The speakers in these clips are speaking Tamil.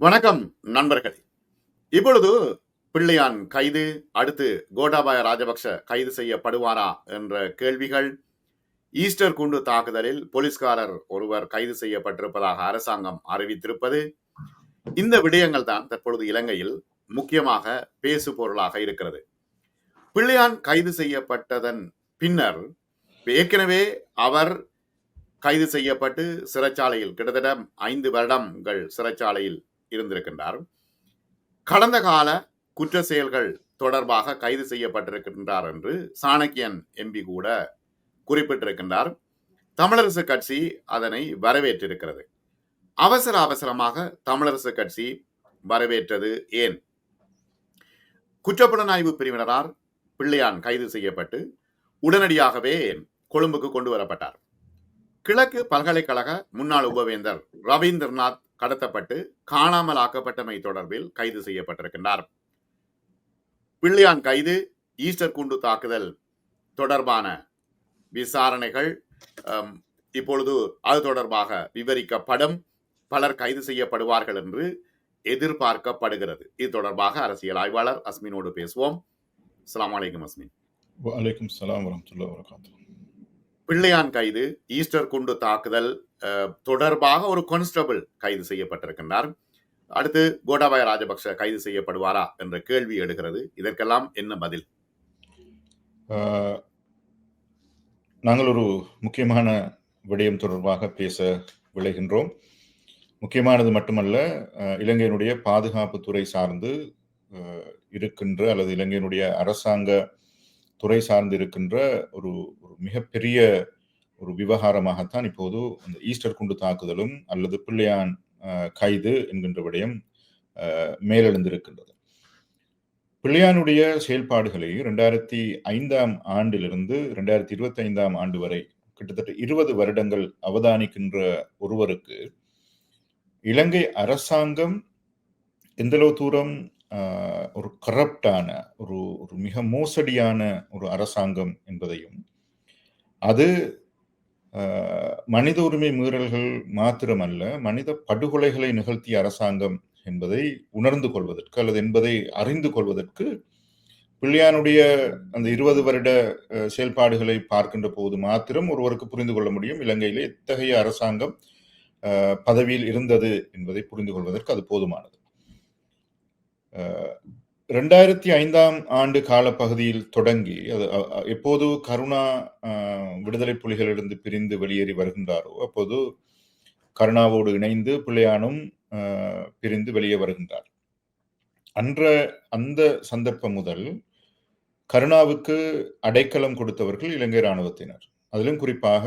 வணக்கம் நண்பர்களே. இப்பொழுது பிள்ளையான் கைது அடுத்து கோட்டாபாய ராஜபக்ஷ கைது செய்யப்படுவாரா என்ற கேள்விகள் ஈஸ்டர் குண்டு தாக்குதலில் போலீஸ்காரர் ஒருவர் கைது செய்யப்பட்டிருப்பதாக அரசாங்கம் அறிவித்திருப்பது இந்த விடயங்கள் தான் தற்பொழுது இலங்கையில் முக்கியமாக பேசு பொருளாக இருக்கிறது. பிள்ளையான் கைது செய்யப்பட்டதன் பின்னர் ஏற்கனவே அவர் கைது செய்யப்பட்டு சிறைச்சாலையில் கிட்டத்தட்ட ஐந்து வருடங்கள் சிறைச்சாலையில் இருந்திருக்கின்றார் கடந்த கால குற்ற செயல்கள் தொடர்பாக கைது செய்யப்பட்டிருக்கின்றார் என்று சாணக்கியன் எம்பி கூட குறிப்பிட்டிருக்கின்றார். தமிழரசு கட்சி அதனை வரவேற்றிருக்கிறது. அவசர அவசரமாக தமிழரசு கட்சி வரவேற்றது ஏன்? குற்றப்புலனாய்வு பிரிவினரால் பிள்ளையான் கைது செய்யப்பட்டு உடனடியாகவே கொழும்புக்கு கொண்டு வரப்பட்டார். கிழக்கு பல்கலைக்கழக முன்னாள் உபவேந்தர் ரவீந்திரநாத் கடத்தப்பட்டு காணாமல் ஆக்கப்பட்டமை தொடர்பில் கைது செய்யப்பட்டிருக்கின்றார். பிள்ளையான் கைது ஈஸ்டர் குண்டு தாக்குதல் தொடர்பான விசாரணைகள் இப்பொழுது அது தொடர்பாக விவரிக்கப்படும். பலர் கைது செய்யப்படுவார்கள் என்று எதிர்பார்க்கப்படுகிறது. இது தொடர்பாக அரசியல் ஆய்வாளர் அஸ்மினோடு பேசுவோம். அஸ்மின். வலைக்கும் சலாம் வரமத்துல்லா வரகாத்து பிள்ளையான் கைது ஈஸ்டர் குண்டு தாக்குதல் தொடர்பாக ஒரு கான்ஸ்டபிள் கைது செய்யப்பட்டிருக்கின்றார். அடுத்து கோட்டாபாய ராஜபக்ஷ கைது செய்யப்படுவாரா என்ற கேள்வி எடுக்கிறது இதற்கெல்லாம் என்ன பதில்? நாங்கள் ஒரு முக்கியமான விடயம் தொடர்பாக பேச விளைகின்றோம். முக்கியமானது மட்டுமல்ல இலங்கையினுடைய பாதுகாப்பு துறை சார்ந்து இருக்கின்ற அல்லது இலங்கையினுடைய அரசாங்க துறை சார்ந்து இருக்கின்ற ஒரு ஒரு மிகப்பெரிய ஒரு விவகாரமாகத்தான் இப்போது அந்த ஈஸ்டர் குண்டு தாக்குதலும் அல்லது பிள்ளையான் கைது என்கின்ற விடயம் மேலெழுந்திருக்கின்றது. பிள்ளையானுடைய செயல்பாடுகளை ரெண்டாயிரத்தி ஐந்தாம் ஆண்டிலிருந்து ரெண்டாயிரத்தி இருபத்தி ஐந்தாம் ஆண்டு வரை கிட்டத்தட்ட இருபது வருடங்கள் அவதானிக்கின்ற ஒருவருக்கு இலங்கை அரசாங்கம் எந்தளவு தூரம் ஒரு கரப்டான ஒரு ஒரு மிக மோசடியான ஒரு அரசாங்கம் என்பதையும் அது மனித உரிமை மீறல்கள் மாத்திரமல்ல மனித படுகொலைகளை நிகழ்த்திய அரசாங்கம் என்பதை உணர்ந்து கொள்வதற்கு அல்லது என்பதை அறிந்து கொள்வதற்கு பிள்ளையானுடைய அந்த இருபது வருட செயல்பாடுகளை பார்க்கின்ற போது மாத்திரம் ஒருவருக்கு புரிந்து கொள்ள முடியும். இலங்கையிலே எத்தகைய அரசாங்கம் பதவியில் இருந்தது என்பதை புரிந்து கொள்வதற்கு அது போதுமானது. ரெண்டாயிரத்தி ஐந்தாம் ஆண்டு காலப்பகுதியில் தொடங்கி அது எப்போது கருணா விடுதலை புலிகளிலிருந்து பிரிந்து வெளியேறி வருகின்றாரோ அப்போது கருணாவோடு இணைந்து பிள்ளையானும் பிரிந்து வெளியே வருகின்றார். அன்ற அந்த சந்தர்ப்பம் முதல் கருணாவுக்கு அடைக்கலம் கொடுத்தவர்கள் இலங்கை இராணுவத்தினர். அதிலும் குறிப்பாக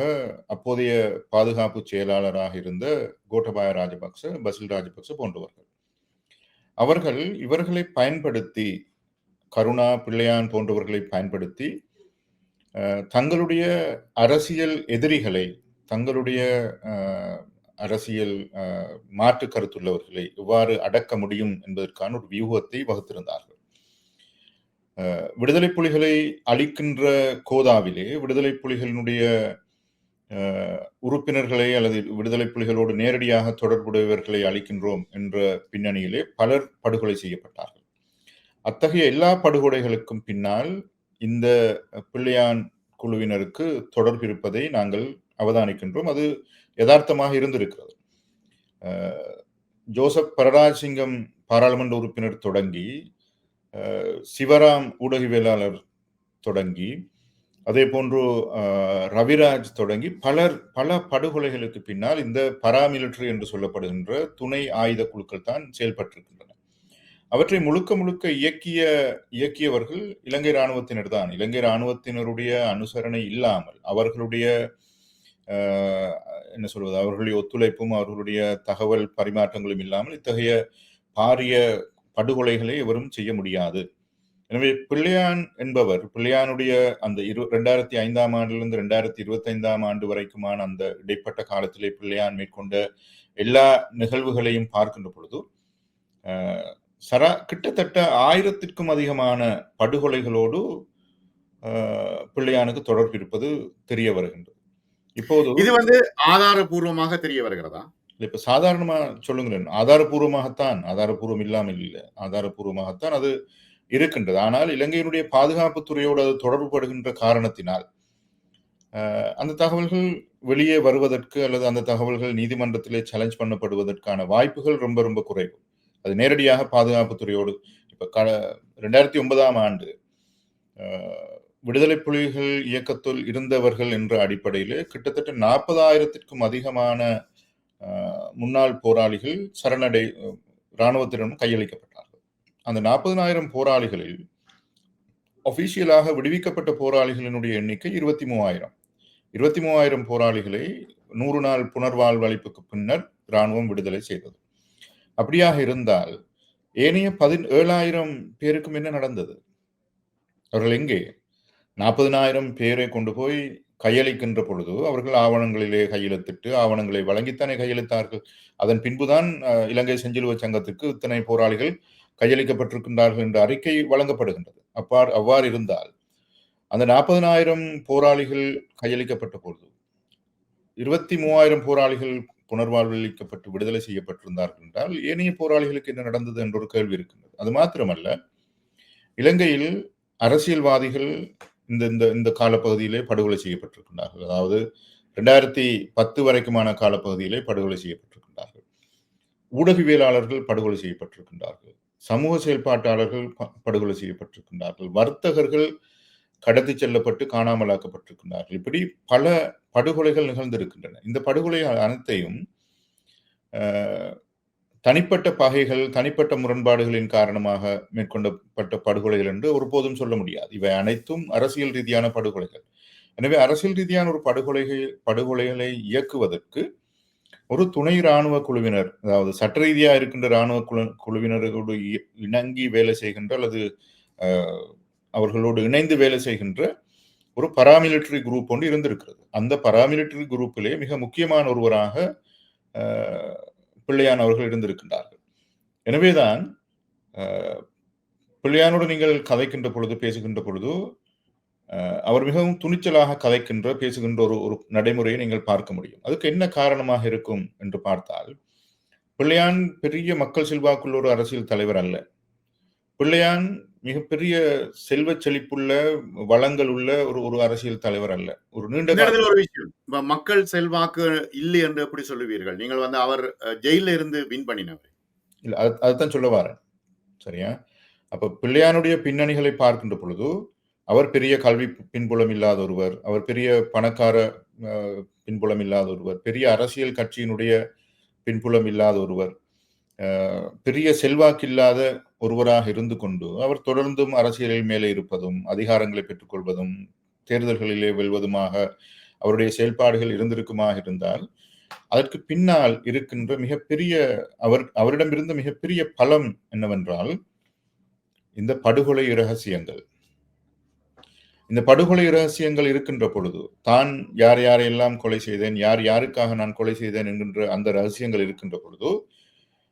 அப்போதைய பாதுகாப்பு செயலாளராக இருந்த கோட்டபாய ராஜபக்ச பசில் ராஜபக்ச போன்றவர்கள். அவர்கள் இவர்களை பயன்படுத்தி கருணா பிள்ளையான் போன்றவர்களை பயன்படுத்தி தங்களுடைய அரசியல் எதிரிகளை தங்களுடைய அரசியல் மாற்று கருத்துள்ளவர்களை எவ்வாறு அடக்க முடியும் என்பதற்கான ஒரு வியூகத்தை வகுத்திருந்தார்கள். விடுதலை புலிகளை அளிக்கின்ற கோதாவிலே விடுதலை புலிகளினுடைய உறுப்பினர்களை அல்லது விடுதலை புலிகளோடு நேரடியாக தொடர்புடையவர்களை அளிக்கின்றோம் என்ற பின்னணியிலே பலர் படுகொலை செய்யப்பட்டார்கள். அத்தகைய எல்லா படுகொலைகளுக்கும் பின்னால் இந்த பிள்ளையான் குழுவினருக்கு தொடர்பு இருப்பதை நாங்கள் அவதானிக்கின்றோம். அது யதார்த்தமாக இருந்திருக்கிறது. ஜோசப் பரராஜசிங்கம் பாராளுமன்ற உறுப்பினர் தொடங்கி சிவராம் ஊடகவியலாளர் தொடங்கி அதே போன்று ரவிராஜ் தொடங்கி பலர் பல படுகொலைகளுக்கு பின்னால் இந்த பராமிலிட்டரி என்று சொல்லப்படுகின்ற துணை ஆயுத குழுக்கள் தான் செயல்பட்டிருக்கின்றன. அவற்றை முழுக்க முழுக்க இயக்கிய இயக்கியவர்கள் இலங்கை இராணுவத்தினர் தான் இலங்கை இராணுவத்தினருடைய அனுசரணை இல்லாமல் அவர்களுடைய என்ன சொல்வது அவர்களுடைய ஒத்துழைப்பும் அவர்களுடைய தகவல் பரிமாற்றங்களும் இல்லாமல் இத்தகைய பாரிய படுகொலைகளை எவரும் செய்ய முடியாது. எனவே பிள்ளையான் என்பவர் பிள்ளையானுடைய அந்த இரு ரெண்டாயிரத்தி ஐந்தாம் ஆண்டிலிருந்து ரெண்டாயிரத்தி இருபத்தி ஐந்தாம் ஆண்டு வரைக்குமான அந்த இடைப்பட்ட காலத்திலே பிள்ளையான் மேற்கொண்ட எல்லா நிகழ்வுகளையும் பார்க்கின்ற பொழுது சரா கிட்டத்தட்ட ஆயிரத்திற்கும் அதிகமான படுகொலைகளோடு பிள்ளையானுக்கு தொடர்பு இருப்பது தெரிய வருகின்றது இப்போது இது வந்து ஆதாரபூர்வமாக தெரிய வருகிறதா இல்ல இப்ப சாதாரணமா சொல்லுங்களேன். ஆதாரப்பூர்வமாகத்தான், ஆதாரப்பூர்வம் இல்லாமல் இல்ல. ஆதாரப்பூர்வமாகத்தான் அது இருக்கின்றது. ஆனால் இலங்கையினுடைய பாதுகாப்பு துறையோடு அது தொடர்புபடுகின்ற காரணத்தினால், அந்த தகவல்கள் வெளியே வருவதற்கு அல்லது அந்த தகவல்கள் நீதிமன்றத்திலே சேலஞ்ச் பண்ணப்படுவதற்கான வாய்ப்புகள் ரொம்ப ரொம்ப குறைவு. அது நேரடியாக பாதுகாப்பு துறையோடு இப்போ க 2009ஆம் ஆண்டு விடுதலை புலிகள் இயக்கத்துள் இருந்தவர்கள் என்ற அடிப்படையில் கிட்டத்தட்ட 40,000த்திற்கும் அதிகமான முன்னாள் போராளிகள் சரணடை இராணுவத்திடம் கையளிக்கப்பட்டது அந்த 40,000 போராளிகளில் ஒஃபீஷியலாக விடுவிக்கப்பட்ட போராளிகளினுடைய எண்ணிக்கை 23,000. 23,000 போராளிகளை நூறு நாள் புனர்வாழ்வளிப்புக்கு பின்னர் இராணுவம் விடுதலை செய்தது. அப்படியாக இருந்தால், ஏனைய 17,000 பேருக்கும் என்ன நடந்தது? அவர்கள் எங்கே? 40,000 பேரை கொண்டு போய் கையளிக்கின்ற பொழுது, அவர்கள் ஆவணங்களிலே கையெழுத்திட்டு, ஆவணங்களை வழங்கித்தானே கையெழுத்தார்கள் அதன் பின்புதான் இலங்கை செஞ்சிலுவ சங்கத்துக்கு இத்தனை போராளிகள் கையளிக்கப்பட்டிருக்கின்றார்கள் என்ற அறிக்கை வழங்கப்படுகின்றது. அப்பார் அவ்வாறு இருந்தால், அந்த 40,000 போராளிகள் கையளிக்கப்பட்ட பொழுது, 23,000 போராளிகள் புனர்வாழ்வளிக்கப்பட்டு விடுதலை செய்யப்பட்டிருந்தார்கள் என்றால், ஏனைய போராளிகளுக்கு என்ன நடந்தது என்ற ஒரு கேள்வி இருக்கின்றது. அது மாத்திரமல்ல, இலங்கையில் அரசியல்வாதிகள் இந்த இந்த இந்த காலப்பகுதியிலே படுகொலை செய்யப்பட்டிருக்கின்றார்கள். அதாவது 2010 வரைக்குமான காலப்பகுதியிலே படுகொலை செய்யப்பட்டிருக்கின்றார்கள். ஊடகவியலாளர்கள் படுகொலை செய்யப்பட்டிருக்கின்றார்கள். சமூக செயல்பாட்டாளர்கள் ப படுகொலை செய்யப்பட்டிருக்கின்றார்கள். வர்த்தகர்கள் கடத்திச் செல்லப்பட்டு காணாமலாக்கப்பட்டிருக்கின்றார்கள். இப்படி பல படுகொலைகள் நிகழ்ந்திருக்கின்றன. இந்த படுகொலைகள் அனைத்தையும் தனிப்பட்ட பகைகள், தனிப்பட்ட முரண்பாடுகளின் காரணமாக மேற்கொள்ளப்பட்ட படுகொலைகள் என்று ஒருபோதும் சொல்ல முடியாது. இவை அனைத்தும் அரசியல் ரீதியான படுகொலைகள். எனவே அரசியல் ரீதியான ஒரு படுகொலைகள் படுகொலைகளை இயக்குவதற்கு ஒரு துணை ராணுவ குழுவினர், அதாவது சட்ட ரீதியாக இருக்கின்ற இராணுவ குழு குழுவினர்களோடு இணங்கி வேலை செய்கின்ற அல்லது அவர்களோடு இணைந்து வேலை செய்கின்ற ஒரு பராமிலிட்டரி குரூப் ஒன்று இருந்திருக்கிறது. அந்த பராமிலிட்டரி குரூப்பிலே மிக முக்கியமான ஒருவராக பிள்ளையான் அவர்கள் இருந்திருக்கின்றார்கள். எனவேதான் பிள்ளையானோடு நீங்கள் கதைக்கின்ற பொழுது, பேசுகின்ற பொழுது, அவர் மிகவும் துணிச்சலாக கதைக்கின்ற, பேசுகின்ற ஒரு ஒரு நடைமுறையை நீங்கள் பார்க்க முடியும். அதுக்கு என்ன காரணமாக இருக்கும் என்று பார்த்தால், பிள்ளையான் பெரிய மக்கள் செல்வாக்குள்ள ஒரு அரசியல் தலைவர் அல்ல. பிள்ளையான் மிகப்பெரிய செல்வச் செழிப்புள்ள, வளங்கள் உள்ள ஒரு ஒரு அரசியல் தலைவர் அல்ல. ஒரு நீண்ட ஒரு விஷயம். மக்கள் செல்வாக்கு இல்லை என்று எப்படி சொல்லுவீர்கள்? நீங்கள் வந்து அவர் அ ஜெயில்ல இருந்து வின் பண்ணினவர். இல்ல அது அதுதான் சொல்ல வாரேன். சரியா? அப்ப பிள்ளையானுடைய பின்னணிகளை பார்க்கின்ற பொழுது, அவர் பெரிய கல்வி பின்புலம் இல்லாத ஒருவர். அவர் பெரிய பணக்கார பின்புலம் இல்லாத ஒருவர். பெரிய அரசியல் கட்சியினுடைய பின்புலம் இல்லாத ஒருவர். அ பெரிய செல்வாக்கில்லாத ஒருவராக இருந்து கொண்டு, அவர் தொடர்ந்தும் அரசியலில் மேலே இருப்பதும், அதிகாரங்களை பெற்றுக்கொள்வதும், தேர்தல்களிலே வெல்வதுமாக அவருடைய செயல்பாடுகள் இருந்திருக்குமாக இருந்தால், அதற்கு பின்னால் இருக்கின்ற மிகப்பெரிய அவர் அவரிடமிருந்து மிகப்பெரிய பலம் என்னவென்றால், இந்த படுகொலை இரகசியங்கள். இந்த படுகொலை ரகசியங்கள் இருக்கின்ற பொழுது, தான் யார் யாரையெல்லாம் கொலை செய்தேன், யார் யாருக்காக நான் கொலை செய்தேன் என்கின்ற அந்த ரகசியங்கள் இருக்கின்ற பொழுது,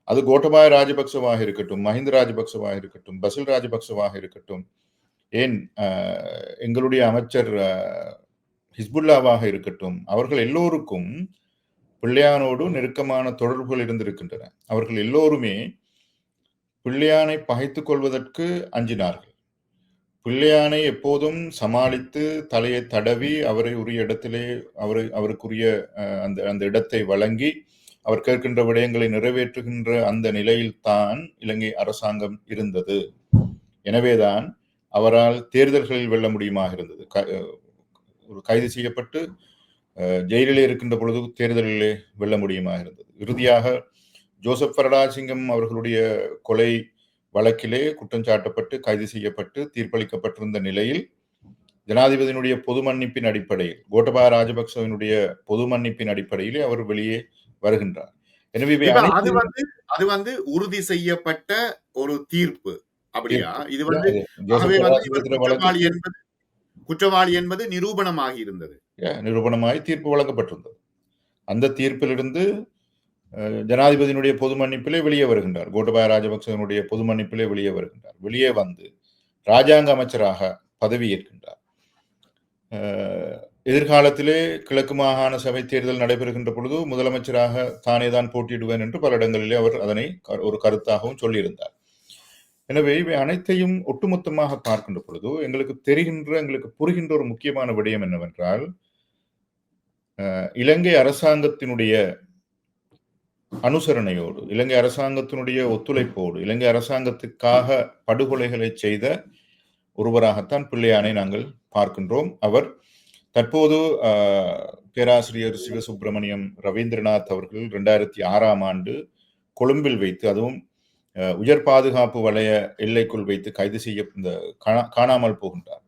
அது கோட்டபாய ராஜபக்சவாக இருக்கட்டும், மஹிந்த ராஜபக்சவாக இருக்கட்டும், பசில் ராஜபக்சவாக இருக்கட்டும், ஏன் எங்களுடைய அமைச்சர் ஹிஸ்புல்லாவாக இருக்கட்டும், அவர்கள் எல்லோருக்கும் பிள்ளையானோடு நெருக்கமான தொடர்புகள் இருந்திருக்கின்றன. அவர்கள் எல்லோருமே பிள்ளையானை பகைத்துக் கொள்வதற்கு அஞ்சினார்கள். பிள்ளையானை எப்போதும் சமாளித்து, தலையை தடவி, அவரை உரிய இடத்திலே அவரை அவருக்குரிய அந்த அந்த இடத்தை வழங்கி, அவர் கேட்கின்ற விடயங்களை நிறைவேற்றுகின்ற அந்த நிலையில் தான் இலங்கை அரசாங்கம் இருந்தது. எனவேதான் அவரால் தேர்தல்களில் வெல்ல முடியுமாக இருந்தது. க ஒரு கைது செய்யப்பட்டு ஜெயிலிலே இருக்கின்ற பொழுது தேர்தலிலே வெல்ல முடியுமாக இருந்தது. இறுதியாக ஜோசப் பரடாசிங்கம் அவர்களுடைய கொலை வழக்கிலே குற்றம் சாட்டப்பட்டு, கைது செய்யப்பட்டு, தீர்ப்பளிக்கப்பட்டிருந்த நிலையில், ஜனாதிபதியினுடைய பொது மன்னிப்பின் அடிப்படையில், கோட்டபாய ராஜபக்சவினுடைய பொது மன்னிப்பின் அடிப்படையிலே அவர் வெளியே வருகின்றார். எனவே அது வந்து அது வந்து உறுதி செய்யப்பட்ட ஒரு தீர்ப்பு. அப்படியா? இது வந்து குற்றவாளி என்பது குற்றவாளி என்பது நிரூபணமாகி இருந்தது. ய நிரூபணமாய் தீர்ப்பு வழங்கப்பட்டிருந்தது. அந்த தீர்ப்பிலிருந்து ஜனாதிபதியினுடைய பொது மன்னிப்பிலே வெளியே வருகின்றார். கோட்டபாய ராஜபக்சனுடைய பொது மன்னிப்பிலே வெளியே வருகின்றார். வெளியே வந்து ராஜாங்க அமைச்சராக பதவியேற்கின்றார். எதிர்காலத்திலே கிழக்கு மாகாண சபை தேர்தல் நடைபெறுகின்ற பொழுது முதலமைச்சராக தானே தான் போட்டியிடுவேன் என்று பல இடங்களிலே அவர் அதனை க- ஒரு கருத்தாகவும் சொல்லியிருந்தார் எனவே இவை அனைத்தையும் ஒட்டுமொத்தமாக பார்க்கின்ற பொழுது எங்களுக்கு தெரிகின்ற எங்களுக்கு புரிகின்ற ஒரு முக்கியமான விடயம் என்னவென்றால் இலங்கை அரசாங்கத்தினுடைய அனுசரணையோடு இலங்கை அரசாங்கத்தினுடைய ஒத்துழைப்போடு இலங்கை அரசாங்கத்துக்காக படுகொலைகளை செய்த ஒருவராகத்தான் பிள்ளையானை நாங்கள் பார்க்கின்றோம். அவர் தற்போது பேராசிரியர் சிவசுப்பிரமணியம் ரவீந்திரநாத் அவர்கள் ரெண்டாயிரத்தி ஆறாம் ஆண்டு கொழும்பில் வைத்து அதுவும் உயர் பாதுகாப்பு வலய எல்லைக்குள் வைத்து கைது செய்ய இந்த காணா- காணாமல் போகின்றார்.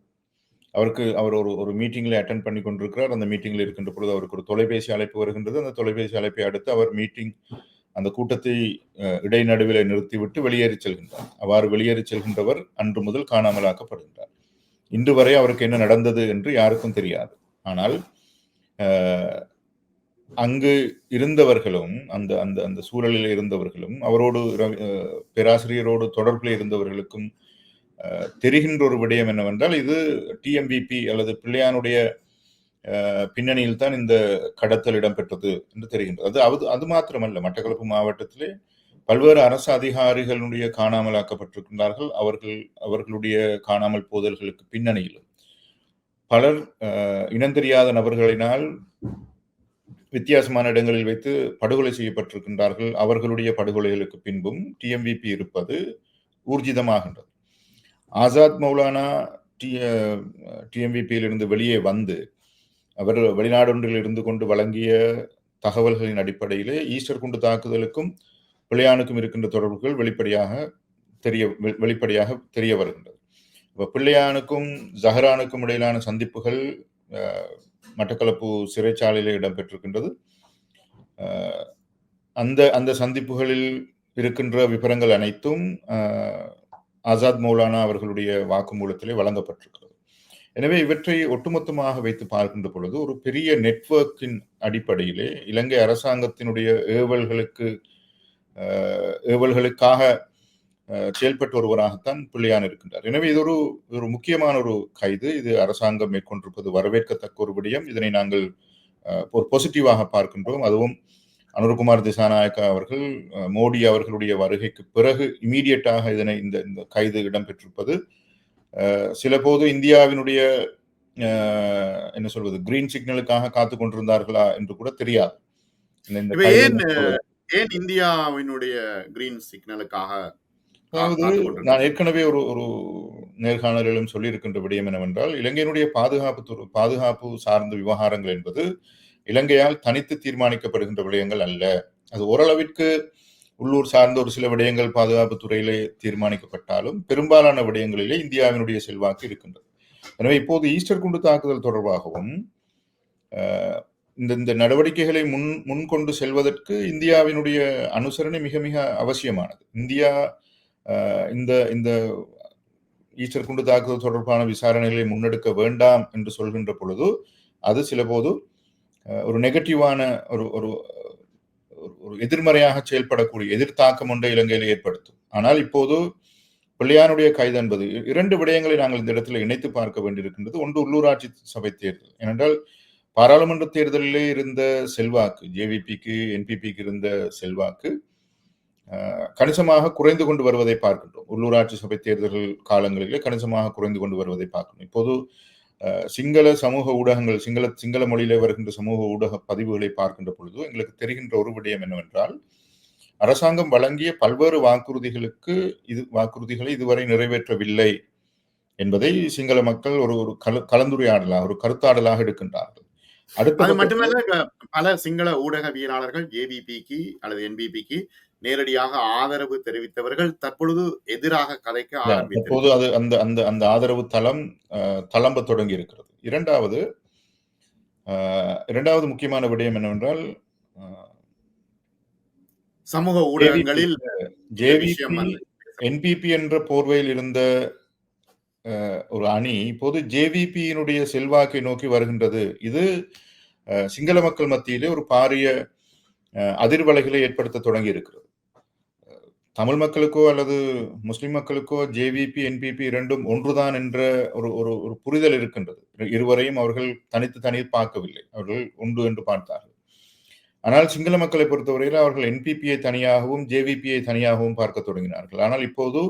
அவருக்கு அவர் ஒரு ஒரு மீட்டிங்ல அட்டன் பண்ணி கொண்டிருக்கிறார். அந்த மீட்டிங்ல இருக்கின்ற பொழுது அவருக்கு ஒரு தொலைபேசி அழைப்பு வருகின்றது. அந்த தொலைபேசி அழைப்பை அடுத்து அவர் மீட்டிங் அந்த கூட்டத்தை இடைநடுவில் நிறுத்திவிட்டு வெளியேறி செல்கின்றார். அவ்வாறு வெளியேறி செல்கின்றவர் அன்று முதல் காணாமலாக்கப்படுகின்றார். இன்று வரை அவருக்கு என்ன நடந்தது என்று யாருக்கும் தெரியாது. ஆனால் அங்கு இருந்தவர்களும் அந்த அந்த அந்த சூழலில் இருந்தவர்களும் அவரோடு ரவி- பேராசிரியரோடு தொடர்பில் இருந்தவர்களுக்கும் தெரிகின்ற ஒரு விடயம் என்னவென்றால் இது டிஎம்பிபி அல்லது பிள்ளையானுடைய பின்னணியில் தான் இந்த கடத்தல் இடம்பெற்றது என்று தெரிகின்றது. அது அது அது மாத்திரமல்ல மட்டக்களப்பு மாவட்டத்திலே பல்வேறு அரசு அதிகாரிகளுடைய காணாமலாக்கப்பட்டிருக்கின்றார்கள். அவர்கள் அவர்களுடைய காணாமல் போதல்களுக்கு பின்னணியிலும் பலர் இனந்தெரியாத நபர்களினால் வித்தியாசமான இடங்களில் வைத்து படுகொலை செய்யப்பட்டிருக்கின்றார்கள். அவர்களுடைய படுகொலைகளுக்கு பின்பும் டிஎம்விபி இருப்பது ஊர்ஜிதமாகின்றது. ஆசாத் மௌலானா டி டிஎம்விபியிலிருந்து வெளியே வந்து அவர் வெளிநாடொன்றில் இருந்து கொண்டு வழங்கிய தகவல்களின் அடிப்படையிலே ஈஸ்டர் குண்டு தாக்குதலுக்கும் பிள்ளையானுக்கும் இருக்கின்ற தொடர்புகள் வெளிப்படையாக தெரிய வெளிப்படையாக தெரிய வருகின்றது. இப்போ பிள்ளையானுக்கும் ஜஹரானுக்கும் இடையிலான சந்திப்புகள் மட்டக்களப்பு சிறைச்சாலையில் இடம்பெற்றிருக்கின்றது. அந்த அந்த சந்திப்புகளில் இருக்கின்ற விவரங்கள் அனைத்தும் ஆசாத் மௌலானா அவர்களுடைய வாக்குமூலத்திலே வழங்கப்பட்டிருக்கிறது. எனவே இவற்றை ஒட்டுமொத்தமாக வைத்து பார்க்கின்ற பொழுது ஒரு பெரிய நெட்வொர்க்கின் அடிப்படையிலே இலங்கை அரசாங்கத்தினுடைய ஏவல்களுக்கு ஏவல்களுக்காக செயல்பட்டு ஒருவராகத்தான் பிள்ளையான் இருக்கின்றார். எனவே இது ஒரு ஒரு முக்கியமான ஒரு கைது. இது அரசாங்கம் மேற்கொண்டிருப்பது வரவேற்கத்தக்க ஒரு விடயம். இதனை நாங்கள் ஒரு பாசிட்டிவாக பார்க்கின்றோம். அதுவும் அனுர்குமார் திசாநாயக்கா அவர்கள் மோடி அவர்களுடைய வருகைக்கு பிறகு இமீடியட்டாக இதனை இந்த இந்த கைது இடம்பெற்றிருப்பது சில போது இந்தியாவினுடைய என்ன சொல்வது கிரீன் சிக்னலுக்காக காத்து கொண்டிருந்தார்களா என்று கூட தெரியாது ஏன் இந்தியாவினுடைய கிரீன் சிக்னலுக்காக அதாவது. நான் ஏற்கனவே ஒரு ஒரு நேர்காணலிலும் சொல்லியிருக்கின்ற விடயம் என்னவென்றால் இலங்கையினுடைய பாதுகாப்பு பாதுகாப்பு சார்ந்த விவகாரங்கள் என்பது இலங்கையால் தனித்து தீர்மானிக்கப்படுகின்ற விடயங்கள் அல்ல. அது ஓரளவிற்கு உள்ளூர் சார்ந்த ஒரு சில விடயங்கள் பாதுகாப்பு துறையிலே தீர்மானிக்கப்பட்டாலும் பெரும்பாலான விடயங்களிலே இந்தியாவினுடைய செல்வாக்கு இருக்கின்றது. எனவே இப்போது ஈஸ்டர் குண்டு தாக்குதல் தொடர்பாகவும் இந்த இந்த நடவடிக்கைகளை முன் முன்கொண்டு செல்வதற்கு இந்தியாவினுடைய அனுசரணை மிக மிக அவசியமானது. இந்தியா இந்த இந்த ஈஸ்டர் குண்டு தாக்குதல் தொடர்பான விசாரணைகளை முன்னெடுக்க வேண்டாம் என்று சொல்கின்ற பொழுது அது சில போது ஒரு நெகட்டிவான ஒரு ஒரு ஒரு- ஒரு எதிர்மறையாக செயல்படக்கூடிய எதிர்த்தாக்கம் ஒன்றை இலங்கையில் ஏற்படுத்தும். ஆனால் இப்போது பிள்ளையானுடைய கைது என்பது இரண்டு விடயங்களை நாங்கள் இந்த இடத்துல இணைத்து பார்க்க வேண்டியிருக்கின்றது. ஒன்று உள்ளூராட்சி சபை தேர்தல். ஏனென்றால் பாராளுமன்ற தேர்தலிலே இருந்த செல்வாக்கு ஜேவிபிக்கு என்பிபிக்கு இருந்த செல்வாக்கு கணிசமாக குறைந்து கொண்டு வருவதை பார்க்கின்றோம். உள்ளூராட்சி சபை தேர்தல்கள் காலங்களிலே கணிசமாக குறைந்து கொண்டு வருவதை பார்க்கணும். இப்போது சிங்கள சமூக ஊடகங்கள் சிங்கள சிங்கள மொழியிலே வருகின்ற சமூக ஊடக பதிவுகளை பார்க்கின்ற பொழுது எங்களுக்கு தெரிகின்ற ஒரு விடயம் என்னவென்றால் அரசாங்கம் வழங்கிய பல்வேறு வாக்குறுதிகளுக்கு இது வாக்குறுதிகளை இதுவரை நிறைவேற்றவில்லை என்பதை சிங்கள மக்கள் ஒரு ஒரு கல- கலந்துரையாடலாக ஒரு கருத்தாடலாக எடுக்கின்றார்கள். அடுத்த அது மட்டுமல்ல பல சிங்கள ஊடகவியலாளர்கள் ஏபிபிக்கு அல்லது என்பிபிக்கு நேரடியாக ஆதரவு தெரிவித்தவர்கள் தற்பொழுது எதிராக கதைக்க யா, ஆரம்பித்து தற்போது அது அந்த அந்த அந்த ஆதரவு தளம் தளம்ப தொடங்கி இருக்கிறது இரண்டாவது இரண்டாவது முக்கியமான விடயம் என்னவென்றால் சமூக ஊடகங்களில் என்பிபி என்ற போர்வையில் இருந்த ஒரு அணி இப்போது ஜேவிபியினுடைய செல்வாக்கை நோக்கி வருகின்றது. இது சிங்கள மக்கள் மத்தியிலே ஒரு பாரிய அதிர்வலைகளை ஏற்படுத்த தொடங்கி இருக்கிறது தமிழ் மக்களுக்கோ அல்லது முஸ்லிம் மக்களுக்கோ ஜேவிபி என்பிபி இரண்டும் ஒன்றுதான் என்ற ஒரு ஒரு ஒரு புரிதல் இருக்கின்றது. இருவரையும் அவர்கள் தனித்து தனி பார்க்கவில்லை. அவர்கள் ஒன்று என்று பார்த்தார்கள். ஆனால் சிங்கள மக்களை பொறுத்தவரையில் அவர்கள் என்பிபியை தனியாகவும் ஜேவிபியை தனியாகவும் பார்க்க தொடங்கினார்கள். ஆனால் இப்போது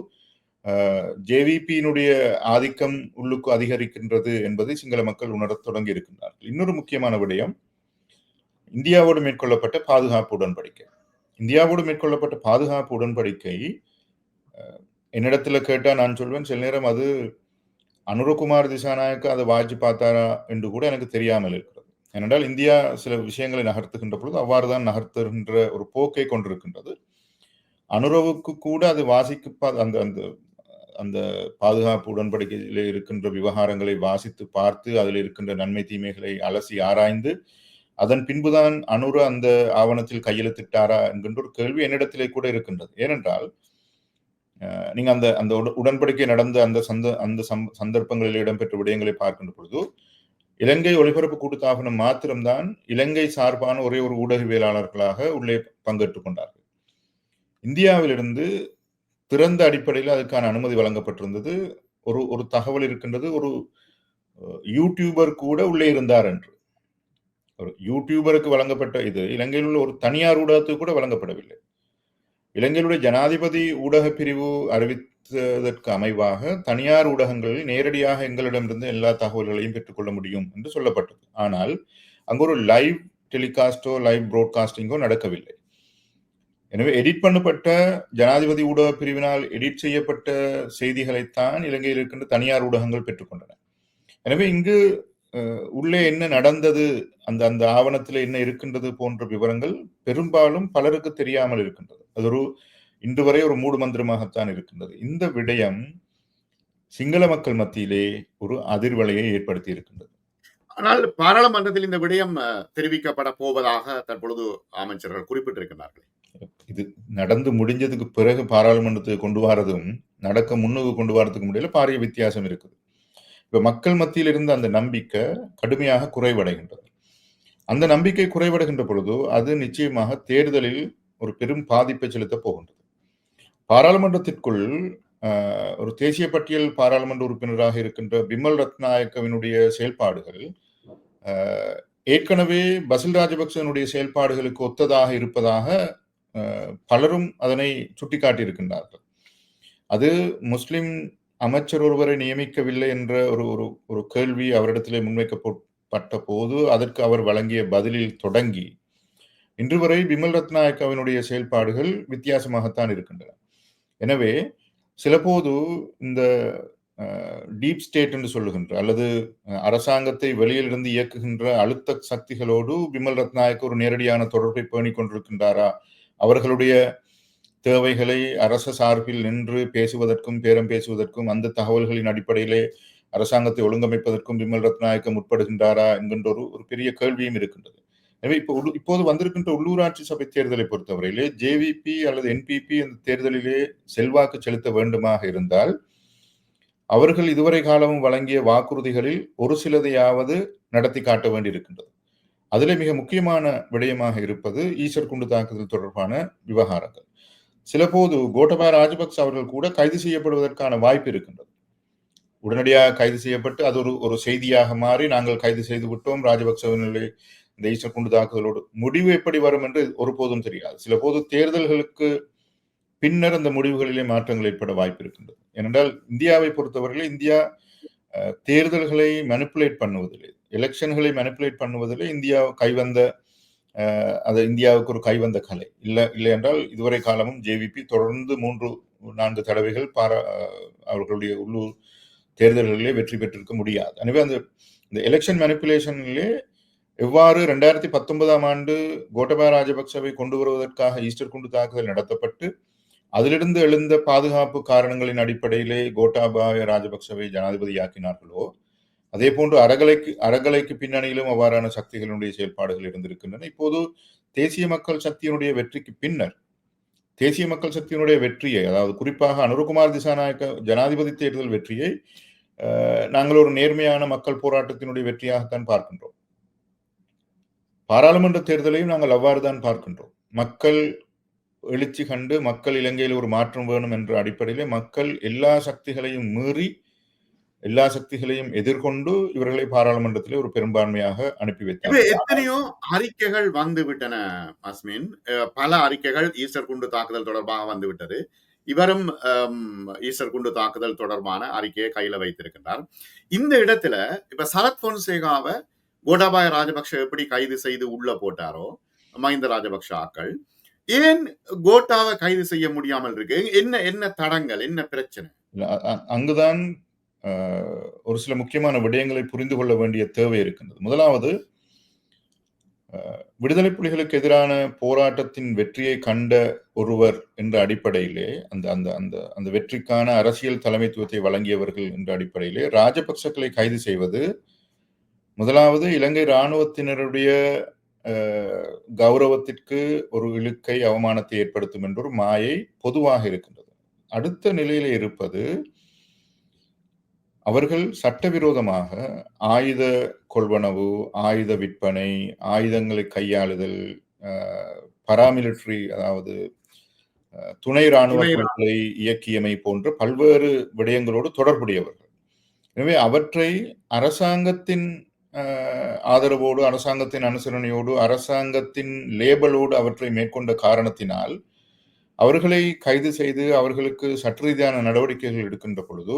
ஜேவிபியினுடைய ஆதிக்கம் உள்ளுக்கு அதிகரிக்கின்றது என்பதை சிங்கள மக்கள் உணரத் தொடங்கி இருக்கின்றார்கள். இன்னொரு முக்கியமான விடயம் இந்தியாவோடு மேற்கொள்ளப்பட்ட பாதுகாப்பு உடன்படிக்கை. இந்தியாவோடு மேற்கொள்ளப்பட்ட பாதுகாப்பு உடன்படிக்கை என்னிடத்துல கேட்டால் நான் சொல்வேன் சில நேரம் அது அனுரகுமார் திசாநாயக்க அதை வாய்ச்சி பார்த்தாரா என்று கூட எனக்கு தெரியாமல் இருக்கிறது. ஏனென்றால் இந்தியா சில விஷயங்களை நகர்த்துகின்ற பொழுது அவ்வாறு தான் நகர்த்துகின்ற ஒரு போக்கை கொண்டிருக்கின்றது. அனுரவுக்கு கூட அது வாசிக்கு அந்த அந்த அந்த பாதுகாப்பு உடன்படிக்கையில் இருக்கின்ற விவகாரங்களை வாசித்து பார்த்து அதில் இருக்கின்ற நன்மை தீமைகளை அலசி ஆராய்ந்து அதன் பின்புதான் அனுர அந்த ஆவணத்தில் கையெழுத்திட்டாரா என்கின்ற ஒரு கேள்வி என்னிடத்திலே கூட இருக்கின்றது. ஏனென்றால் நீங்க அந்த அந்த உடன்படிக்கை நடந்த அந்த சந்த அந்த சந்தர்ப்பங்களில் இடம்பெற்ற விடயங்களை பார்க்கின்ற பொழுது இலங்கை ஒளிபரப்பு கூட்டுத்தாபனம் மாத்திரம்தான் இலங்கை சார்பான ஒரே ஒரு ஊடகவியலாளர்களாக உள்ளே பங்கேற்றுக் கொண்டார்கள். இந்தியாவிலிருந்து திறந்த அடிப்படையில் அதுக்கான அனுமதி வழங்கப்பட்டிருந்தது. ஒரு ஒரு தகவல் இருக்கின்றது. ஒரு யூடியூபர் கூட உள்ளே இருந்தார் என்று. ஒரு யூடியூபருக்கு வழங்கப்பட்ட இது இலங்கையில் உள்ள ஒரு தனியார் ஊடகத்துக்கு கூட வழங்கப்படவில்லை. இலங்கையிலுடைய ஜனாதிபதி ஊடக பிரிவு அறிவித்ததற்கு அமைவாக தனியார் ஊடகங்களில் நேரடியாக எங்களிடமிருந்து எல்லா தகவல்களையும் பெற்றுக்கொள்ள முடியும் என்று சொல்லப்பட்டது. ஆனால் அங்கு ஒரு லைவ் டெலிகாஸ்டோ லைவ் ப்ராட்காஸ்டிங்கோ நடக்கவில்லை. எனவே எடிட் பண்ணப்பட்ட ஜனாதிபதி ஊடக பிரிவினால் எடிட் செய்யப்பட்ட செய்திகளைத்தான் இலங்கையில் இருக்கின்ற தனியார் ஊடகங்கள் பெற்றுக்கொண்டன. எனவே இங்கு உள்ளே என்ன நடந்தது அந்த அந்த ஆவணத்தில் என்ன இருக்கின்றது போன்ற விவரங்கள் பெரும்பாலும் பலருக்கு தெரியாமல் இருக்கின்றது. அது ஒரு இன்று வரை ஒரு மூடு மந்திரமாகத்தான் இருக்கின்றது. இந்த விடயம் சிங்கள மக்கள் மத்தியிலே ஒரு அதிர்வலையை ஏற்படுத்தி இருக்கின்றது. ஆனால் பாராளுமன்றத்தில் இந்த விடயம் தெரிவிக்கப்பட போவதாக தற்பொழுது அமைச்சர்கள் குறிப்பிட்டிருக்கிறார்கள் இது நடந்து முடிஞ்சதுக்கு பிறகு பாராளுமன்றத்துக்கு கொண்டு வரதும் நடக்க முன்னுக்கு கொண்டு வரதுக்கு முடியல பாரிய வித்தியாசம் இருக்குது. இப்ப மக்கள் மத்தியில் இருந்த அந்த நம்பிக்கை கடுமையாக குறைவடைகின்றது. அந்த நம்பிக்கை குறைவடைகின்ற பொழுது அது நிச்சயமாக தேர்தலில் ஒரு பெரும் பாதிப்பை செலுத்த போகின்றது. பாராளுமன்றத்திற்குள் ஒரு தேசிய பட்டியல் பாராளுமன்ற உறுப்பினராக இருக்கின்ற பிமல் ரத்நாயக்கவினுடைய செயல்பாடுகள் ஏற்கனவே பசில் ராஜபக்சனுடைய செயல்பாடுகளுக்கு ஒத்ததாக இருப்பதாக பலரும் அதனை சுட்டிக்காட்டியிருக்கின்றார்கள். அது முஸ்லிம் அமைச்சர் ஒருவரை நியமிக்கவில்லை என்ற ஒரு ஒரு ஒரு கேள்வி அவரிடத்திலே முன்வைக்கப்பட்ட போது அதற்கு அவர் வழங்கிய பதிலில் தொடங்கி இன்று வரை பிமல் ரத்நாயக்காவினுடைய செயல்பாடுகள் வித்தியாசமாகத்தான் இருக்கின்றன. எனவே சிலபோது இந்த டீப் ஸ்டேட் என்று சொல்லுகின்ற அல்லது அரசாங்கத்தை வெளியிலிருந்து இயக்குகின்ற அழுத்த சக்திகளோடு விமல் ரத்நாயக் ஒரு நேரடியான தொடர்பை பேணிக் கொண்டிருக்கின்றாரா? அவர்களுடைய தேவைகளை அரச சார்பில் நின்று பேசுவதற்கும் பேரம் பேசுவதற்கும் அந்த தகவல்களின் அடிப்படையிலே அரசாங்கத்தை ஒழுங்கமைப்பதற்கும் விமல் ரத்நாயக்க முற்படுகின்றாரா என்கின்ற ஒரு ஒரு பெரிய கேள்வியும் இருக்கின்றது. எனவே இப்போ இப்போது வந்திருக்கின்ற உள்ளூராட்சி சபை தேர்தலை பொறுத்தவரையிலே ஜேவிபி அல்லது என்பிபி அந்த தேர்தலிலே செல்வாக்கு செலுத்த வேண்டுமாக இருந்தால் அவர்கள் இதுவரை காலமும் வழங்கிய வாக்குறுதிகளில் ஒரு சிலதையாவது நடத்தி காட்ட வேண்டியிருக்கின்றது. அதிலே மிக முக்கியமான விடயமாக இருப்பது ஈஸ்வர் குண்டு தாக்குதல் தொடர்பான விவகாரங்கள். சிலபோது கோட்டபாய ராஜபக்ச அவர்கள் கூட கைது செய்யப்படுவதற்கான வாய்ப்பு இருக்கின்றது. உடனடியாக கைது செய்யப்பட்டு அது ஒரு ஒரு செய்தியாக மாறி நாங்கள் கைது செய்து விட்டோம் ராஜபக்சவினுடைய இந்த ஈஸ்வர் குண்டு தாக்குதலோடு. முடிவு எப்படி வரும் என்று ஒருபோதும் தெரியாது. சில போது தேர்தல்களுக்கு பின்னர் அந்த முடிவுகளிலே மாற்றங்கள் ஏற்பட வாய்ப்பு இருக்கின்றது. ஏனென்றால் இந்தியாவை பொறுத்தவரையில் இந்தியா தேர்தல்களை மனிப்புலேட் பண்ணுவதில்லை. எலெக்ஷன்களை மனிப்புலேட் பண்ணுவதில் இந்தியா கைவந்த அது இந்தியாவுக்கு ஒரு கைவந்த கலை. இல்லை இல்லை என்றால் இதுவரை காலமும் ஜேவிபி தொடர்ந்து மூன்று நான்கு தடவைகள் பாரா அவர்களுடைய உள்ளூர் தேர்தல்களிலே வெற்றி பெற்றிருக்க முடியாது. எனவே அந்த இந்த எலெக்ஷன் மேனிப்புலேஷனிலே எவ்வாறு ரெண்டாயிரத்தி பத்தொன்பதாம் ஆண்டு கோட்டபாய ராஜபக்சவை கொண்டு வருவதற்காக ஈஸ்டர் குண்டு தாக்குதல் நடத்தப்பட்டு அதிலிருந்து எழுந்த பாதுகாப்பு காரணங்களின் அடிப்படையிலே கோட்டாபாய ராஜபக்சவை ஜனாதிபதியாக்கினார்களோ அதே போன்று அறகலைக்கு அறகலைக்கு பின்னணியிலும் அவ்வாறான சக்திகளுடைய செயல்பாடுகள் இருந்திருக்கின்றன. இப்போது தேசிய மக்கள் சக்தியினுடைய வெற்றிக்கு பின்னர் தேசிய மக்கள் சக்தியினுடைய வெற்றியை அதாவது குறிப்பாக அனுரகுமார் திசாநாயக்க ஜனாதிபதி தேர்தல் வெற்றியை நாங்கள் ஒரு நேர்மையான மக்கள் போராட்டத்தினுடைய வெற்றியாகத்தான் பார்க்கின்றோம். பாராளுமன்ற தேர்தலையும் நாங்கள் அவ்வாறு தான் பார்க்கின்றோம். மக்கள் எழுச்சி கண்டு மக்கள் இலங்கையில் ஒரு மாற்றம் வேணும் என்ற அடிப்படையில் மக்கள் எல்லா சக்திகளையும் மீறி எல்லா சக்திகளையும் எதிர்கொண்டு இவர்களை பாராளுமன்றத்திலே ஒரு பெரும்பான்மையாக அனுப்பி வைத்தார். எத்தனையோ அறிக்கைகள் வந்து விட்டன அஸ்மின் பல அறிக்கைகள் ஈஸ்டர் குண்டு தாக்குதல் தொடர்பாக வந்து விட்டது இவரும் ஈஸ்டர் குண்டு தாக்குதல் தொடர்பான அறிக்கையை கையில வைத்திருக்கின்றார். இந்த இடத்துல இப்ப சரத் பொன்சேகாவை கோட்டாபாய ராஜபக்ஷ எப்படி கைது செய்து உள்ள போட்டாரோ மஹிந்த ராஜபக்ஷ ஆக்கள் ஏன் கோட்டாவை கைது செய்ய முடியாமல் இருக்கு? என்ன என்ன தடங்கள் என்ன பிரச்சனை? அங்குதான் ஒரு சில முக்கியமான விடயங்களை புரிந்து கொள்ள வேண்டிய தேவை இருக்கின்றது. முதலாவது விடுதலை புலிகளுக்கு எதிரான போராட்டத்தின் வெற்றியை கண்ட ஒருவர் என்ற அடிப்படையிலே அந்த அந்த அந்த அந்த வெற்றிக்கான அரசியல் தலைமைத்துவத்தை வழங்கியவர்கள் என்ற அடிப்படையிலே ராஜபக்சக்களை கைது செய்வது முதலாவது இலங்கை இராணுவத்தினருடைய கௌரவத்திற்கு ஒரு இழுக்கை அவமானத்தை ஏற்படுத்தும் என்றொரு மாயை பொதுவாக இருக்கின்றது. அடுத்த நிலையில இருப்பது அவர்கள் சட்டவிரோதமாக ஆயுத கொள்வனவு ஆயுத விற்பனை ஆயுதங்களை கையாளுதல் பராமிலிட்டரி அதாவது துணை ராணுவ துணை குழுக்களை இயக்கியமை போன்ற பல்வேறு விடயங்களோடு தொடர்புடையவர்கள். எனவே அவற்றை அரசாங்கத்தின் ஆதரவோடு அரசாங்கத்தின் அனுசரணையோடு அரசாங்கத்தின் லேபலோடு அவற்றை மேற்கொண்ட காரணத்தினால் அவர்களை கைது செய்து அவர்களுக்கு சட்ட ரீதியான நடவடிக்கைகள் எடுக்கின்ற பொழுது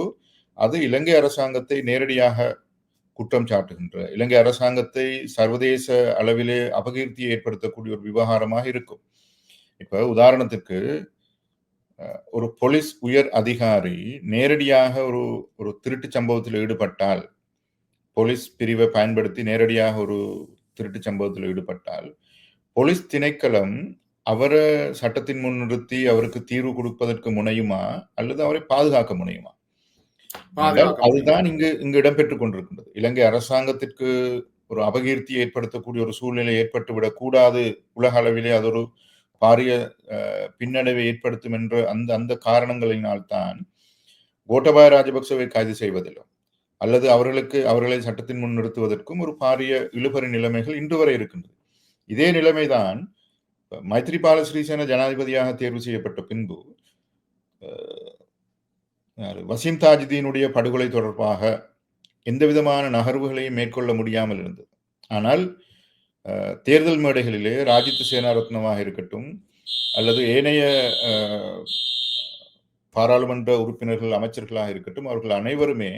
அது இலங்கை அரசாங்கத்தை நேரடியாக குற்றம் சாட்டுகின்ற இலங்கை அரசாங்கத்தை சர்வதேச அளவிலே அபகீர்த்தியை ஏற்படுத்தக்கூடிய ஒரு விவகாரமாக இருக்கும். இப்ப உதாரணத்துக்கு ஒரு போலீஸ் உயர் அதிகாரி நேரடியாக ஒரு ஒரு திருட்டு சம்பவத்தில் ஈடுபட்டால் போலீஸ் பிரிவை பயன்படுத்தி நேரடியாக ஒரு திருட்டு சம்பவத்தில் ஈடுபட்டால் போலீஸ் திணைக்களம் அவரை சட்டத்தின் முன் நிறுத்தி அவருக்கு தீர்வு கொடுப்பதற்கு முனையுமா? அல்லது அவரை பாதுகாக்க முனையுமா? அதுதான் இங்கு இங்கு இடம்பெற்றுக் கொண்டிருக்கின்றது. இலங்கை அரசாங்கத்திற்கு ஒரு அபகீர்த்தி ஏற்படுத்தக்கூடிய ஒரு சூழ்நிலை ஏற்பட்டுவிடக் கூடாது. உலக அளவிலே அது ஒரு பாரிய பின்னடைவை ஏற்படுத்தும் என்ற அந்த அந்த காரணங்களினால்தான் கோட்டபாய ராஜபக்சவை கைது செய்வதிலும் அல்லது அவர்களுக்கு அவர்களை சட்டத்தின் முன் நிறுத்துவதற்கும் ஒரு பாரிய இழுபறி நிலைமைகள் இன்று வரை இருக்கின்றது. இதே நிலைமைதான் மைத்ரிபால ஸ்ரீசேன ஜனாதிபதியாக தேர்வு செய்யப்பட்ட பின்பு? வசீம் தாஜுதீனுடைய படுகொலை தொடர்பாக எந்த விதமான நகர்வுகளையும் மேற்கொள்ள முடியாமல் இருந்தது. ஆனால் தேர்தல் மேடைகளிலே ராஜித் சேனாரத்னமாக இருக்கட்டும் அல்லது ஏனைய பாராளுமன்ற உறுப்பினர்கள் அமைச்சர்களாக இருக்கட்டும் அவர்கள் அனைவருமே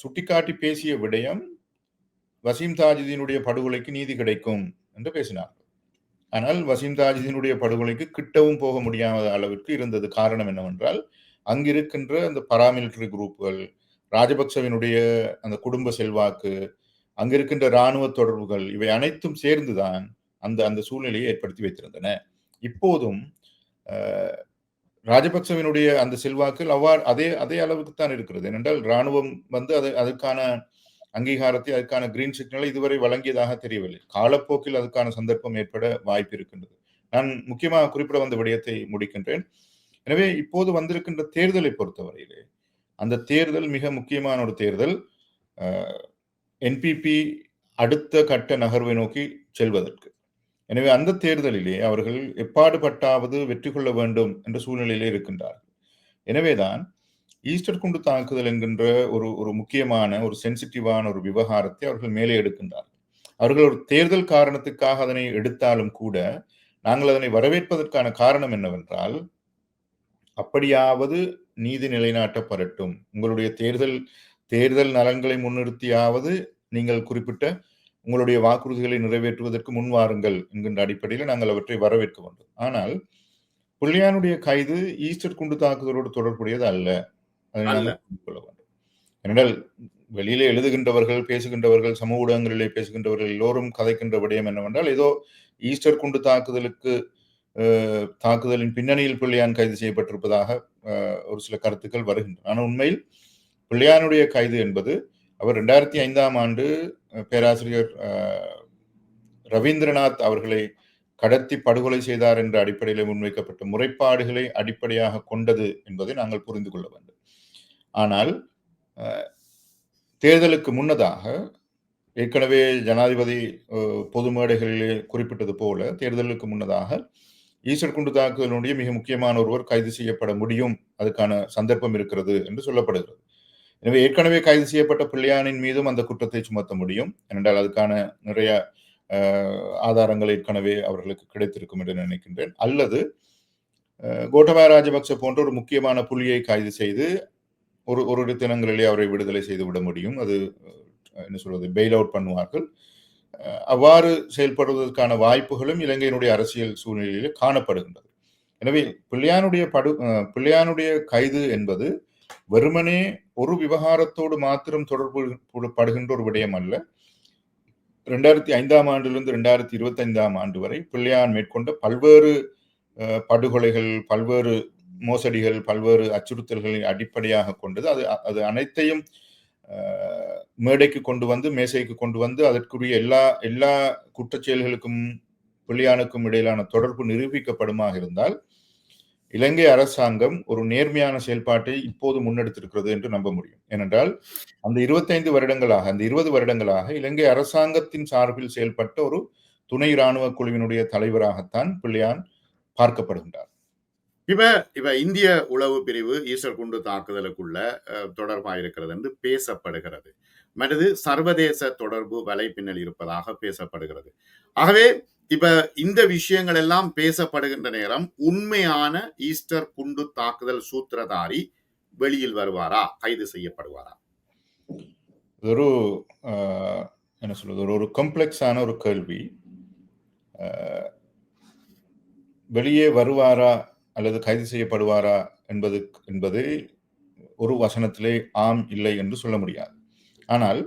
சுட்டிக்காட்டி பேசிய விடயம் வசீம் தாஜுதீனுடைய படுகொலைக்கு நீதி கிடைக்கும் என்று பேசினார்கள். ஆனால் வசீம் தாஜுதீனுடைய படுகொலைக்கு கிட்டவும் போக முடியாத அளவிற்கு இருந்தது காரணம் என்னவென்றால் அங்கிருக்கின்ற அந்த பராமிலிட்டரி குரூப்புகள் ராஜபக்சவினுடைய அந்த குடும்ப செல்வாக்கு அங்கிருக்கின்ற இராணுவ தொடர்புகள் இவை அனைத்தும் சேர்ந்துதான் அந்த அந்த சூழ்நிலையை ஏற்படுத்தி வைத்திருந்தன. இப்போதும் ராஜபக்சவினுடைய அந்த செல்வாக்கில் அவ்வாறு அதே அதே அளவுக்கு தான் இருக்கிறது. ஏனென்றால் இராணுவம் வந்து அது அதுக்கான அங்கீகாரத்தை அதுக்கான கிரீன் சிக்னலை இதுவரை வழங்கியதாக தெரியவில்லை. காலப்போக்கில் அதுக்கான சந்தர்ப்பம் ஏற்பட வாய்ப்பு இருக்கின்றது. நான் முக்கியமாக குறிப்பிட வந்த விடயத்தை முடிக்கின்றேன். எனவே இப்போது வந்திருக்கின்ற தேர்தலை பொறுத்தவரையிலே அந்த தேர்தல் மிக முக்கியமான ஒரு தேர்தல் என்பிபி அடுத்த கட்ட நகர்வை நோக்கி செல்வதற்கு. எனவே அந்த தேர்தலிலே அவர்கள் எப்பாடுபட்டாவது வெற்றி கொள்ள வேண்டும் என்ற சூழ்நிலையிலே இருக்கின்றார்கள். எனவேதான் ஈஸ்டர் குண்டு தாக்குதல் என்கின்ற ஒரு ஒரு முக்கியமான ஒரு சென்சிட்டிவான ஒரு விவகாரத்தை அவர்கள் மேலே எடுக்கின்றார்கள். அவர்கள் ஒரு தேர்தல் காரணத்துக்காக அதனை எடுத்தாலும் கூட நாங்கள் அதனை வரவேற்பதற்கான காரணம் என்னவென்றால் அப்படியாவது நீதி நிலைநாட்டப்படட்டும். உங்களுடைய தேர்தல் தேர்தல் நலன்களை முன்னிறுத்தியாவது நீங்கள் குறிப்பிட்ட உங்களுடைய வாக்குறுதிகளை நிறைவேற்றுவதற்கு முன்வாருங்கள் என்கின்ற அடிப்படையில் நாங்கள் அவற்றை வரவேற்க வேண்டும். ஆனால் புள்ளியானுடைய கைது ஈஸ்டர் குண்டு தாக்குதலோடு தொடர்புடையது அல்ல. கொள்ள வேண்டும். ஏனென்றால் வெளியிலே எழுதுகின்றவர்கள் பேசுகின்றவர்கள் சமூக ஊடகங்களிலே பேசுகின்றவர்கள் எல்லோரும் கதைக்கின்ற விடயம் என்னவென்றால் ஏதோ ஈஸ்டர் குண்டு தாக்குதலுக்கு தாக்குதலின் பின்னணியில் பிள்ளையான் கைது செய்யப்பட்டிருப்பதாக ஒரு சில கருத்துக்கள் வருகின்றன. ஆனால் உண்மையில் பிள்ளையானுடைய கைது என்பது அவர் ரெண்டாயிரத்தி ஐந்தாம் ஆண்டு பேராசிரியர் ரவீந்திரநாத் அவர்களை கடத்தி படுகொலை செய்தார் என்ற அடிப்படையில் முன்வைக்கப்பட்ட முறைப்பாடுகளை அடிப்படையாக கொண்டது என்பதை நாங்கள் புரிந்து கொள்ள வேண்டும். ஆனால் தேர்தலுக்கு முன்னதாக ஏற்கனவே ஜனாதிபதி பொது மேடைகளிலே குறிப்பிட்டது போல தேர்தலுக்கு முன்னதாக ஈஸ்டர் குண்டு தாக்குதலுடைய மிக முக்கியமான ஒருவர் கைது செய்யப்பட முடியும். அதுக்கான சந்தர்ப்பம் இருக்கிறது என்று சொல்லப்படுகிறது. எனவே ஏற்கனவே கைது செய்யப்பட்ட பிள்ளையானின் மீதும் அந்த குற்றத்தை சுமத்த முடியும். ஏனென்றால் அதுக்கான நிறைய ஆதாரங்கள் ஏற்கனவே அவர்களுக்கு கிடைத்திருக்கும் என்று நினைக்கின்றேன். அல்லது கோட்டபாய ராஜபக்ச போன்ற ஒரு முக்கியமான புலியை கைது செய்து ஒரு ஒரு தினங்களிலே அவரை விடுதலை செய்து விட முடியும். அது என்ன சொல்வது பெயில் அவுட் பண்ணுவார்கள். அவ்வாறு செயல்படுவதற்கான வாய்ப்புகளும் இலங்கையினுடைய அரசியல் சூழ்நிலையில் காணப்படுகின்றது. எனவே பிள்ளையானுடைய படு அஹ், பிள்ளையானுடைய கைது என்பது வெறுமனே ஒரு விவகாரத்தோடு மாத்திரம் தொடர்பு படுகின்ற ஒரு விடயம் அல்ல. ரெண்டாயிரத்தி ஐந்தாம் ஆண்டிலிருந்து ரெண்டாயிரத்தி இருபத்தி ஐந்தாம் ஆண்டு வரை பிள்ளையான் மேற்கொண்ட பல்வேறு படுகொலைகள் பல்வேறு மோசடிகள் பல்வேறு அச்சுறுத்தல்களை அடிப்படையாக கொண்டது. அது அது அனைத்தையும் மேடைக்கு கொண்டு வந்து மேசைக்கு கொண்டு வந்து அதற்குரிய எல்லா எல்லா குற்றச்செயல்களுக்கும் பிள்ளையானுக்கும் இடையிலான தொடர்பு நிரூபிக்கப்படுமாக இருந்தால் இலங்கை அரசாங்கம் ஒரு நேர்மையான செயல்பாட்டை இப்போது முன்னெடுத்திருக்கிறது என்று நம்ப முடியும். ஏனென்றால் அந்த இருபத்தைந்து வருடங்களாக அந்த இருபது வருடங்களாக இலங்கை அரசாங்கத்தின் சார்பில் செயல்பட்ட ஒரு துணை இராணுவ குழுவினுடைய தலைவராகத்தான் பிள்ளையான் பார்க்கப்படுகின்றார். இவ இவ இந்திய உளவு பிரிவு ஈஸ்டர் குண்டு தாக்குதலுக்குள்ள தொடர்பாக தொடர்பாயிருக்கிறது என்று பேசப்படுகிறது. மற்றது சர்வதேச தொடர்பு வலைப்பின்னல் இருப்பதாக பேசப்படுகிறது. ஆகவே இப்ப இந்த விஷயங்கள் எல்லாம் பேசப்படுகின்ற நேரம் உண்மையான ஈஸ்டர் குண்டு தாக்குதல் சூத்திரதாரி வெளியில் வருவாரா? கைது செய்யப்படுவாரா? ஒரு என்ன சொல்றது? ஒரு ஒரு கம்ப்ளெக்ஸான ஒரு கேள்வி. வெளியே வருவாரா அல்லது கைது செய்யப்படுவாரா என்பது என்பது ஒரு வசனத்திலே ஆம் இல்லை என்று சொல்ல முடியாது. ஆனால்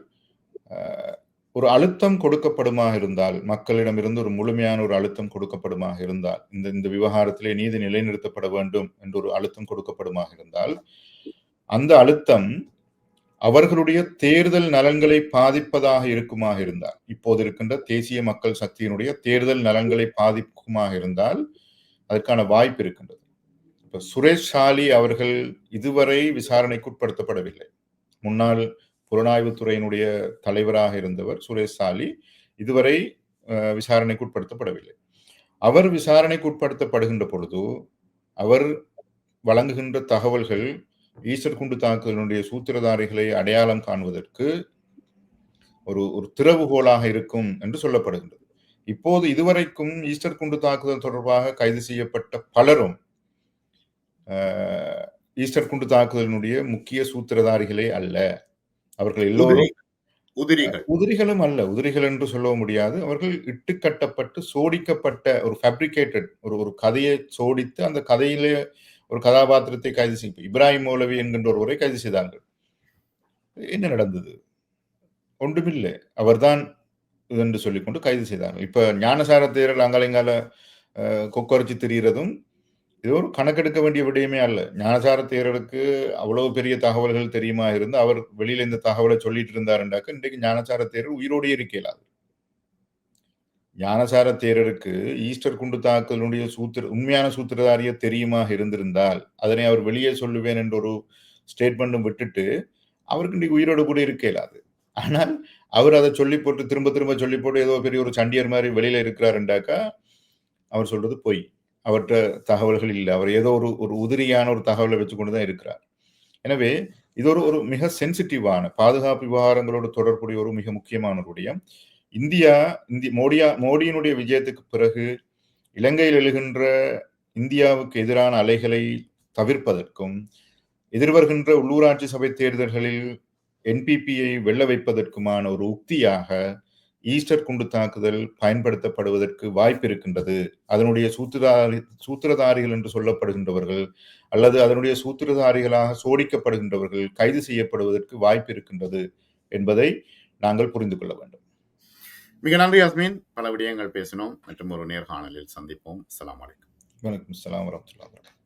ஒரு அழுத்தம் கொடுக்கப்படுமாக இருந்தால் மக்களிடமிருந்து ஒரு முழுமையான ஒரு அழுத்தம் கொடுக்கப்படுமாக இருந்தால் இந்த இந்த விவகாரத்திலே நீதி நிலைநிறுத்தப்பட வேண்டும் என்று ஒரு அழுத்தம் கொடுக்கப்படுமாக இருந்தால் அந்த அழுத்தம் அவர்களுடைய தேர்தல் நலன்களை பாதிப்பதாக இருக்குமாக இருந்தால் இப்போது இருக்கின்ற தேசிய மக்கள் சக்தியினுடைய தேர்தல் நலன்களை பாதிக்குமாக இருந்தால் அதற்கான வாய்ப்பு இருக்கின்றது. இப்போ சுரேஷ் சாலி அவர்கள் இதுவரை விசாரணைக்கு உட்படுத்தப்படவில்லை முன்னாள் புலனாய்வுத்துறையினுடைய தலைவராக இருந்தவர் சுரேஷ் சாலி இதுவரை விசாரணைக்கு உட்படுத்தப்படவில்லை அவர் விசாரணைக்கு உட்படுத்தப்படுகின்ற பொழுது அவர் வழங்குகின்ற தகவல்கள் ஈஸ்டர் குண்டு தாக்குதலினுடைய சூத்திரதாரிகளை அடையாளம் காண்பதற்கு ஒரு ஒரு திறவுகோலாக இருக்கும் என்று சொல்லப்படுகின்றது. இப்போது இதுவரைக்கும் ஈஸ்டர் குண்டு தாக்குதல் தொடர்பாக கைது செய்யப்பட்ட பலரும் ஈஸ்டர் குண்டு தாக்குதலினுடைய முக்கிய சூத்திரதாரிகளே அல்ல. அவர்கள் எல்லோரும் உதிரி- உதிரிகள். உதிரிகளும் அல்ல. உதிரிகள் என்று சொல்ல முடியாது. அவர்கள் இட்டுக்கட்டப்பட்டு சோடிக்கப்பட்ட ஒரு ஃபேப்ரிகேட்டட் ஒரு ஒரு கதையை சோடித்து அந்த கதையிலே ஒரு கதாபாத்திரத்தை கைது செய்ய இப்ராஹிம் மௌலவி என்கின்ற ஒருவரை கைது செய்தார்கள். என்ன நடந்தது? ஒன்றுமில்லை. அவர்தான் என்று சொல்லிக்கொண்டு கைது செய்தாங்க இப்ப ஞானசார தேரர் அங்காலங்கால கொக்கரைச்சி தெரிகிறதும் இது ஒரு கணக்கெடுக்க வேண்டிய விடயமே அல்ல. ஞானசார தேரருக்கு அவ்வளவு பெரிய தகவல்கள் தெரியுமா இருந்து அவர் வெளியில இந்த தகவலை சொல்லிட்டு இருந்தாருண்டாக்க இன்றைக்கு ஞானசார தேரர் உயிரோடு இருக்க இயலாது ஞானசார தேரருக்கு ஈஸ்டர் குண்டு தாக்குதலுடைய சூத்திர உண்மையான சூத்திரதாரிய தெரியுமா இருந்திருந்தால் அதனை அவர் வெளியே சொல்லுவேன் என்ற ஒரு ஸ்டேட்மெண்ட்டும் விட்டுட்டு அவருக்கு இன்றைக்கு உயிரோடு கூட இருக்க இயலாது ஆனால் அவர் அதை சொல்லி போட்டு திரும்ப திரும்ப சொல்லி போட்டு ஏதோ பெரிய ஒரு சண்டியர் மாதிரி வெளியில இருக்கிறாருண்டாக்கா அவர் சொல்றது பொய். அவர்கிட்ட தகவல்கள் இல்லை. அவர் ஏதோ ஒரு ஒரு உதிரியான ஒரு தகவலை வச்சுக்கொண்டு தான் இருக்கிறார். எனவே இது ஒரு ஒரு மிக சென்சிட்டிவான பாதுகாப்பு விவகாரங்களோடு தொடர்புடைய ஒரு மிக முக்கியமான ஒரு விடயம். இந்தியா இந்தி மோடியா மோடியினுடைய விஜயத்துக்கு பிறகு இலங்கையில் எழுகின்ற இந்தியாவுக்கு எதிரான அலைகளை தவிர்ப்பதற்கும் எதிர்வருகின்ற உள்ளூராட்சி சபை தேர்தல்களில் என்பிபியை வெல்ல வைப்பதற்குமான ஒரு உக்தியாக ஈஸ்டர் குண்டு தாக்குதல் பயன்படுத்தப்படுவதற்கு வாய்ப்பு இருக்கின்றது. அதனுடைய சூத்திரதாரி சூத்திரதாரிகள் என்று சொல்லப்படுகின்றவர்கள் அல்லது அதனுடைய சூத்திரதாரிகளாக சோடிக்கப்படுகின்றவர்கள் கைது செய்யப்படுவதற்கு வாய்ப்பு இருக்கின்றது என்பதை நாங்கள் புரிந்து கொள்ள வேண்டும். மிக நன்றி அஸ்மின் பல விடயங்கள் பேசினோம். மற்றும் ஒரு நேர்காணலில் சந்திப்போம். அஸ்ஸலாமு அலைக்கும். வணக்கம். வரஹ்மத்துல்லாஹி வபரகாத்துஹு